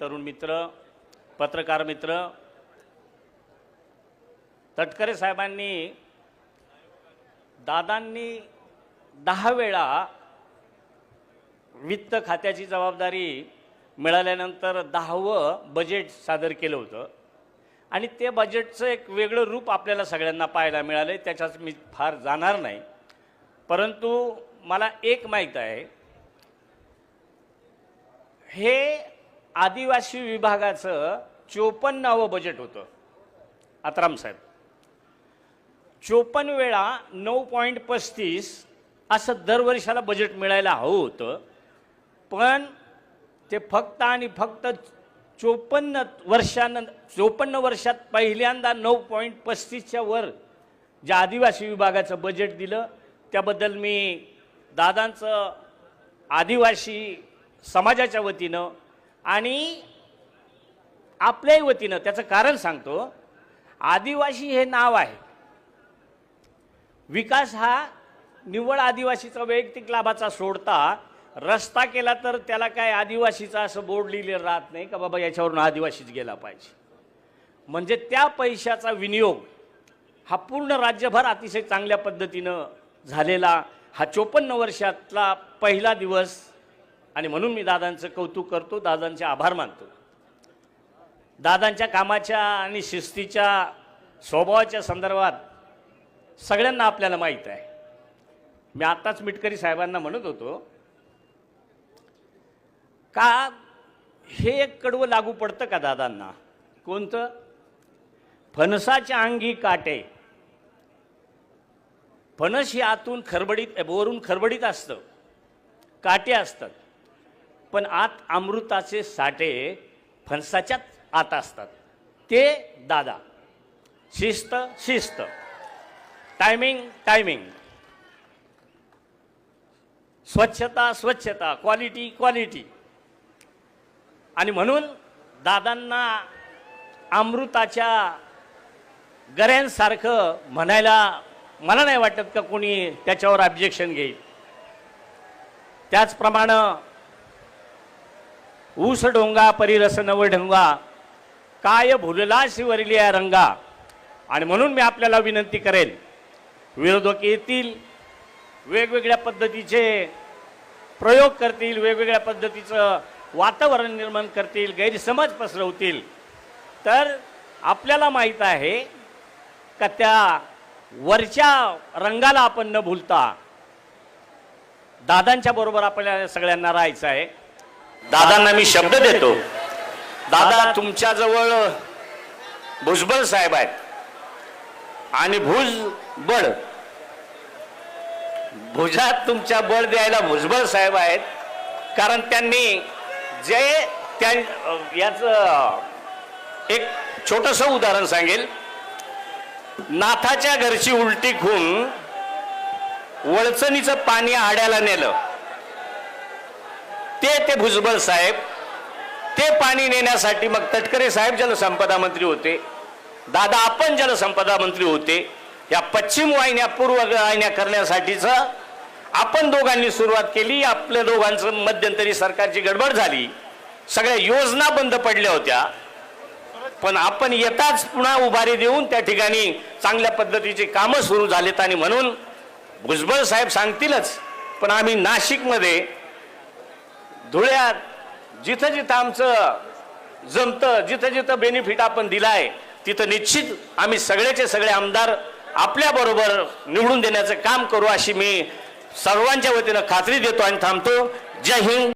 तरुण मित्र पत्रकार मित्र तटकरे साहेबांनी दादांनी दहा वेळा वित्त खात्याची जबाबदारी मिळाल्यानंतर दहावं बजेट सादर केलं होतं. आणि ते बजेटचं एक वेगळं रूप आपल्याला सगळ्यांना पाहायला मिळालं आहे त्याच्यात मी फार जाणार नाही. परंतु मला एक माहीत आहे. हे आदिवासी विभागाचं चोपन्नावं बजेट होतं. आत्राम साहेब. चोपन्न वेळा नऊ पॉईंट पस्तीस असं दरवर्षाला बजेट मिळायला हवं होतं. पण ते फक्त आणि फक्त चोपन्न वर्षानं चोपन्न वर्षात पहिल्यांदा नऊ पॉईंट पस्तीसच्या वर ज्या आदिवासी विभागाचं बजेट दिलं त्याबद्दल मी दादांचं आदिवासी समाजाच्या वतीनं आणि आपल्याही वतीनं त्याचं कारण सांगतो. आदिवासी हे नाव आहे. विकास हा निव्वळ आदिवासीचा वैयक्तिक लाभाचा सोडता रस्ता केला तर त्याला काय आदिवासीचा असं बोर्ड लिहिलेलं राहत नाही का बाबा याच्यावरून आदिवासीच गेला पाहिजे. म्हणजे त्या पैशाचा विनियोग हा पूर्ण राज्यभर अतिशय चांगल्या पद्धतीनं झालेला हा चोपन्न वर्षातला पहिला दिवस आणि म्हणून मी दादांचं कौतुक करतो दादांचे आभार मानतो. दादांच्या कामाच्या आणि शिस्तीच्या स्वभावाच्या संदर्भात सगळ्यांना आपल्याला माहीत आहे. मी आत्ताच मिटकरी साहेबांना म्हणत होतो का हे एक कडवं लागू पडतं का दादांना? कोणतं? फणसाच्या अंगी काटे. फणस ही आतून खरबडीत वरून खरबडीत असतं. काटे असतात. पण आत अमृताचे साठे फणसाच्याच आत असतात. ते दादा. शिस्त शिस्त. टायमिंग टायमिंग स्वच्छता स्वच्छता. क्वालिटी क्वालिटी आणि म्हणून दादांना अमृताच्या गऱ्यांसारखं म्हणायला मला नाही वाटत का कोणी त्याच्यावर ऑब्जेक्शन घेईल. त्याचप्रमाणे ऊस डोंगा परिरस नव ढोंगा काय भुलला शिवरली या रंगा. आणि म्हणून मी आपल्याला विनंती करेन विरोधक येतील वेगवेगळ्या पद्धतीचे प्रयोग करतील वेगवेगळ्या पद्धतीचं वातावरण निर्माण करतील गैरसमज पसरवतील. तर आपल्याला माहीत आहे का त्या वरच्या रंगाला आपण न भूलता दादांच्या बरोबर आपल्याला सगळ्यांना राहायचं आहे. दादांना मी शब्द देतो. दादा तुमच्याजवळ भुजबळ साहेब आहेत. आणि भुजबळ भुजात तुमच्या बळ द्यायला भुजबळ साहेब आहेत. कारण त्यांनी जे त्या याचं एक छोटस उदाहरण सांगेल. नाथाच्या घरची उलटी खून वळचणीचं पाणी आड्याला नेलं. ते ते भुजबळ साहेब ते पाणी नेण्यासाठी मग तटकरे साहेब जलसंपदा मंत्री होते. दादा आपण जलसंपदा मंत्री होते. या पश्चिम वाहिन्या पूर्व वाहिन्या करण्यासाठीच आपण दोघांनी सुरुवात केली. आपल्या दोघांचं मध्यंतरी सरकारची गडबड झाली. सगळ्या योजना बंद पडल्या होत्या. पण आपण येताच पुन्हा उभारी देऊन त्या ठिकाणी चांगल्या पद्धतीची कामं सुरू झालीत आणि म्हणून भुजबळ साहेब सांगतीलच. पण आम्ही नाशिकमध्ये धुळ्यात जिथं जिथं आमचं जमतं जिथं जिथं बेनिफिट आपण दिलाय तिथं निश्चित आम्ही सगळ्याचे सगळे आमदार आपल्याबरोबर निवडून देण्याचं काम करू अशी मी सर्वांच्या वतीनं खात्री देतो आणि थांबतो. जय हिंद.